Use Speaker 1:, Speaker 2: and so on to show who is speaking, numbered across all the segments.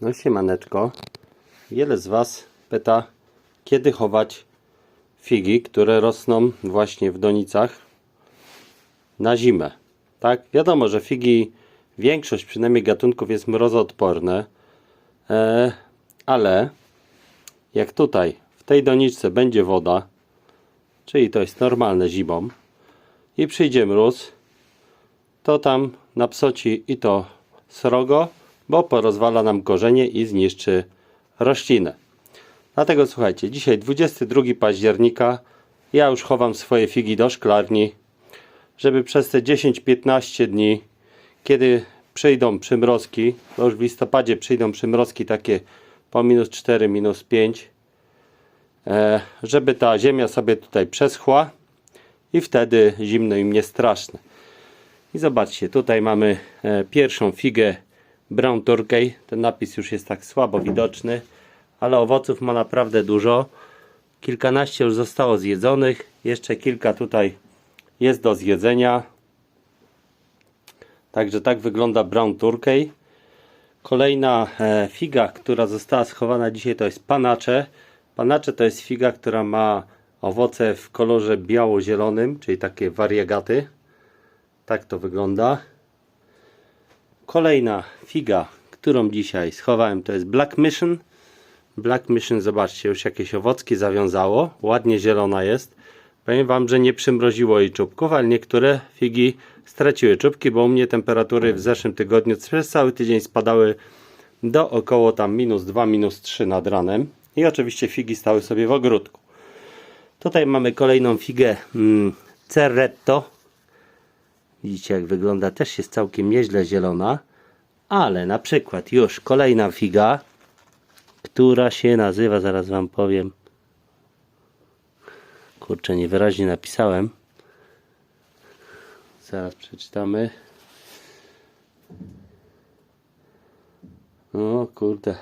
Speaker 1: No siemaneczko. Wiele z Was pyta, kiedy chować figi, które rosną właśnie w donicach na zimę. Tak, wiadomo, że figi, większość przynajmniej gatunków jest mrozoodporne, e, ale jak tutaj w tej doniczce będzie woda, czyli to jest normalne zimą i przyjdzie mróz, to tam napsoci i to srogo, bo porozwala nam korzenie i zniszczy roślinę. Dlatego słuchajcie, dzisiaj 22 października, ja już chowam swoje figi do szklarni, żeby przez te 10-15 dni, kiedy przyjdą przymrozki, bo już w listopadzie przyjdą przymrozki takie po minus 4, minus 5, e, żeby ta ziemia sobie tutaj przeschła i wtedy zimno im nie straszne. I zobaczcie, tutaj mamy e, pierwszą figę Brown Turkey. Ten napis już jest tak słabo widoczny, ale owoców ma naprawdę dużo. Kilkanaście już zostało zjedzonych, jeszcze kilka tutaj jest do zjedzenia. Także tak wygląda Brown Turkey. Kolejna e, figa, która została schowana dzisiaj to jest panacze. Panacze to jest figa, która ma owoce w kolorze biało-zielonym, czyli takie wariegaty. Tak to wygląda. Kolejna figa, którą dzisiaj schowałem, to jest Black Mission. Black Mission, zobaczcie, już jakieś owocki zawiązało. Ładnie zielona jest. Powiem Wam, że nie przymroziło jej czubków, ale niektóre figi straciły czubki, bo u mnie temperatury w zeszłym tygodniu przez cały tydzień spadały do około tam minus 2, minus 3 nad ranem. I oczywiście figi stały sobie w ogródku. Tutaj mamy kolejną figę mm, Cerretto. Widzicie jak wygląda, też jest całkiem nieźle zielona. Ale na przykład już kolejna figa, która się nazywa, zaraz Wam powiem. Kurczę, niewyraźnie napisałem. Zaraz przeczytamy. O kurde.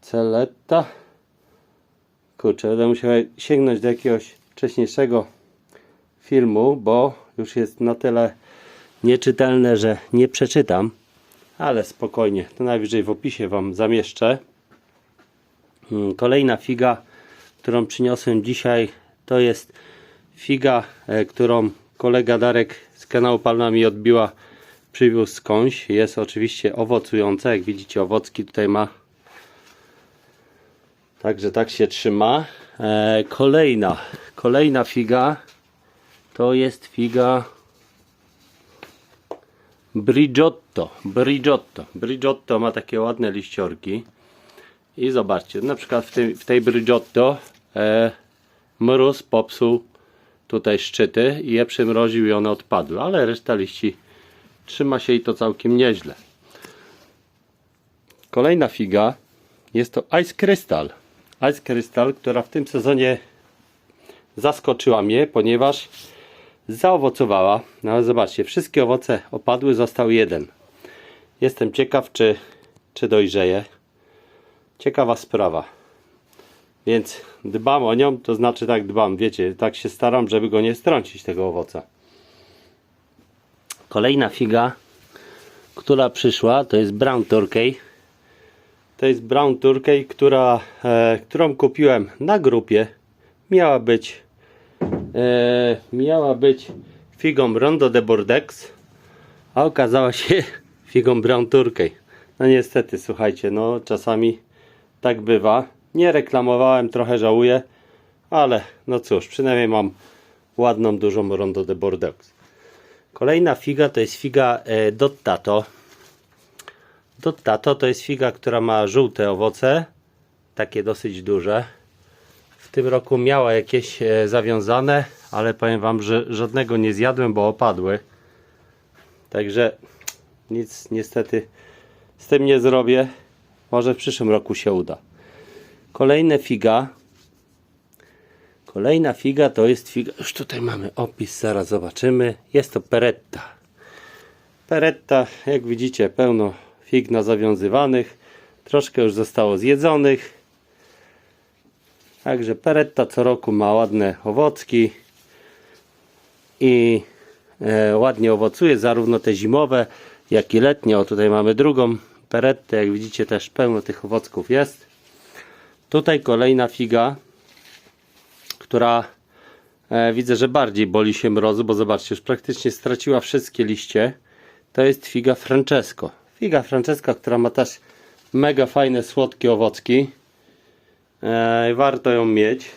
Speaker 1: Celetta. Kurczę, będę musiał sięgnąć do jakiegoś wcześniejszego filmu, bo już jest na tyle nieczytelne, że nie przeczytam. Ale spokojnie, to najwyżej w opisie Wam zamieszczę. Mm, Kolejna figa, którą przyniosłem dzisiaj, to jest figa, e, którą kolega Darek z kanału Palma mi odbiła, przywiózł skądś. Jest oczywiście owocująca, jak widzicie owocki tutaj ma. Także tak się trzyma. E, kolejna, kolejna figa to jest figa Brigiotto. Brigiotto. Brigiotto ma takie ładne liściorki. I zobaczcie, na przykład w tej, w tej Brigiotto e, mróz popsuł tutaj szczyty i je przymroził i one odpadły, ale reszta liści trzyma się i to całkiem nieźle. Kolejna figa jest to Ice Crystal. Ice Crystal, która w tym sezonie zaskoczyła mnie, ponieważ zaowocowała. No ale zobaczcie, wszystkie owoce opadły, został jeden. Jestem ciekaw, czy, czy dojrzeje. Ciekawa sprawa. Więc dbam o nią, to znaczy tak dbam, wiecie, tak się staram, żeby go nie strącić, tego owoca. Kolejna figa, która przyszła, to jest Brown Turkey. To jest Brown Turkey, która, e, którą kupiłem na grupie. Miała być e, miała być figą Rondo de Bordeaux, a okazała się figą Brown Turkey. No niestety, słuchajcie, no czasami tak bywa. Nie reklamowałem, trochę żałuję, ale no cóż, przynajmniej mam ładną, dużą Rondo de Bordeaux. Kolejna figa to jest figa e, Dottato. Dottato to jest figa, która ma żółte owoce, takie dosyć duże. Tym roku miała jakieś e, zawiązane, ale powiem Wam, że żadnego nie zjadłem, bo opadły. Także nic niestety z tym nie zrobię. Może w przyszłym roku się uda. Kolejna figa. Kolejna figa to jest figa. Już tutaj mamy opis, zaraz zobaczymy. Jest to peretta. Peretta, jak widzicie, pełno fig na zawiązywanych. Troszkę już zostało zjedzonych. Także peretta co roku ma ładne owocki i e, ładnie owocuje, zarówno te zimowe, jak i letnie. O tutaj mamy drugą Perette, jak widzicie też pełno tych owocków jest. Tutaj kolejna figa, która e, widzę, że bardziej boli się mrozu, bo zobaczcie, już praktycznie straciła wszystkie liście. To jest figa Francesco. Figa Francesca, która ma też mega fajne, słodkie owocki. E, warto ją mieć.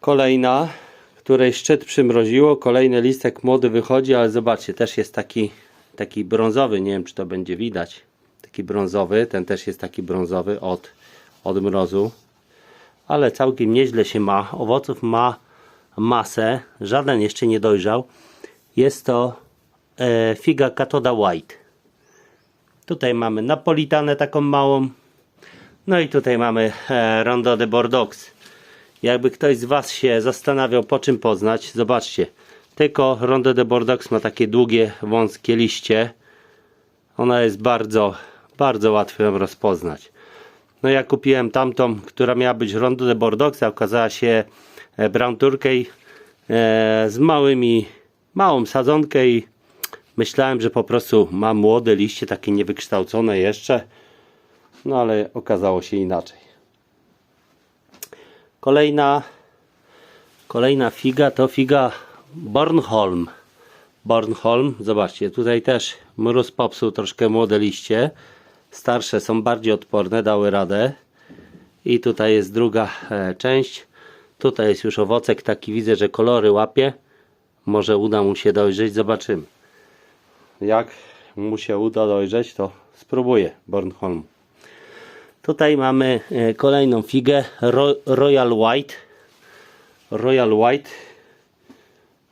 Speaker 1: Kolejna, której szczyt przymroziło, kolejny listek młody wychodzi, ale zobaczcie, też jest taki, taki brązowy, nie wiem czy to będzie widać, taki brązowy, ten też jest taki brązowy od, od mrozu, ale całkiem nieźle się ma, owoców ma masę, żaden jeszcze nie dojrzał, jest to e, figa Katoda White. Tutaj mamy Napolitanę taką małą, no i tutaj mamy e, Rondo de Bordeaux. Jakby ktoś z Was się zastanawiał po czym poznać, zobaczcie. Tylko Rondo de Bordeaux ma takie długie, wąskie liście. Ona jest bardzo, bardzo łatwo ją rozpoznać. No ja kupiłem tamtą, która miała być Rondo de Bordeaux, a okazała się e, Brown Turkey z małymi, małą sadzonkę i myślałem, że po prostu ma młode liście, takie niewykształcone jeszcze. No ale okazało się inaczej. Kolejna, kolejna figa to figa Bornholm. Bornholm, zobaczcie, tutaj też mróz popsuł troszkę młode liście. Starsze są bardziej odporne, dały radę. I tutaj jest druga e, część. Tutaj jest już owocek taki, widzę, że kolory łapie. Może uda mu się dojrzeć, zobaczymy. Jak mu się uda dojrzeć, to spróbuję Bornholm. Tutaj mamy e, kolejną figę Ro Royal White. Royal White.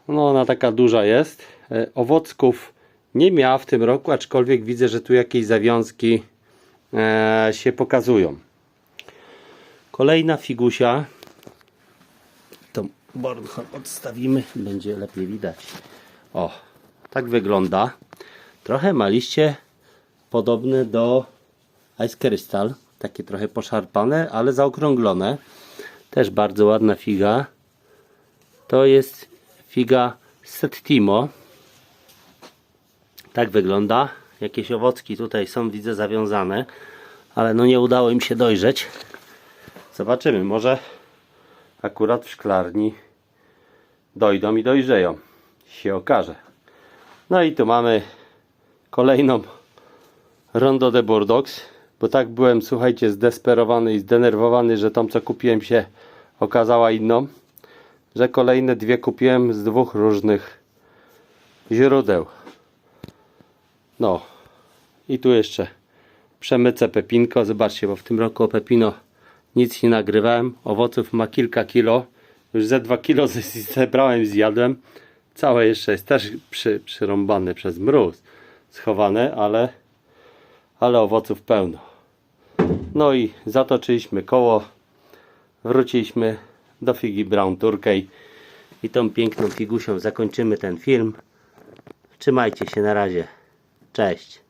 Speaker 1: No ona taka duża jest. E, Owocków nie miała w tym roku, aczkolwiek widzę, że tu jakieś zawiązki e, się pokazują. Kolejna figusia. To Bornholm odstawimy, będzie lepiej widać. O, tak wygląda. Trochę ma liście podobne do Ice Crystal. Takie trochę poszarpane, ale zaokrąglone. Też bardzo ładna figa. To jest figa Settimo. Tak wygląda. Jakieś owocki tutaj są, widzę, zawiązane. Ale no nie udało im się dojrzeć. Zobaczymy, może akurat w szklarni dojdą i dojrzeją. Się okaże. No i tu mamy kolejną Rondo de Bordeaux, bo tak byłem, słuchajcie, zdesperowany i zdenerwowany, że tą co kupiłem się okazała inną, że kolejne dwie kupiłem z dwóch różnych źródeł. No i tu jeszcze przemycę pepinko, zobaczcie, bo w tym roku o pepino nic nie nagrywałem, owoców ma kilka kilo, już ze dwa kilo zebrałem, zjadłem, całe jeszcze jest też przy, przyrąbane przez mróz, schowane, ale ale owoców pełno. No i zatoczyliśmy koło, wróciliśmy do figi Brown Turkey i tą piękną figusią zakończymy ten film. Trzymajcie się na razie. Cześć.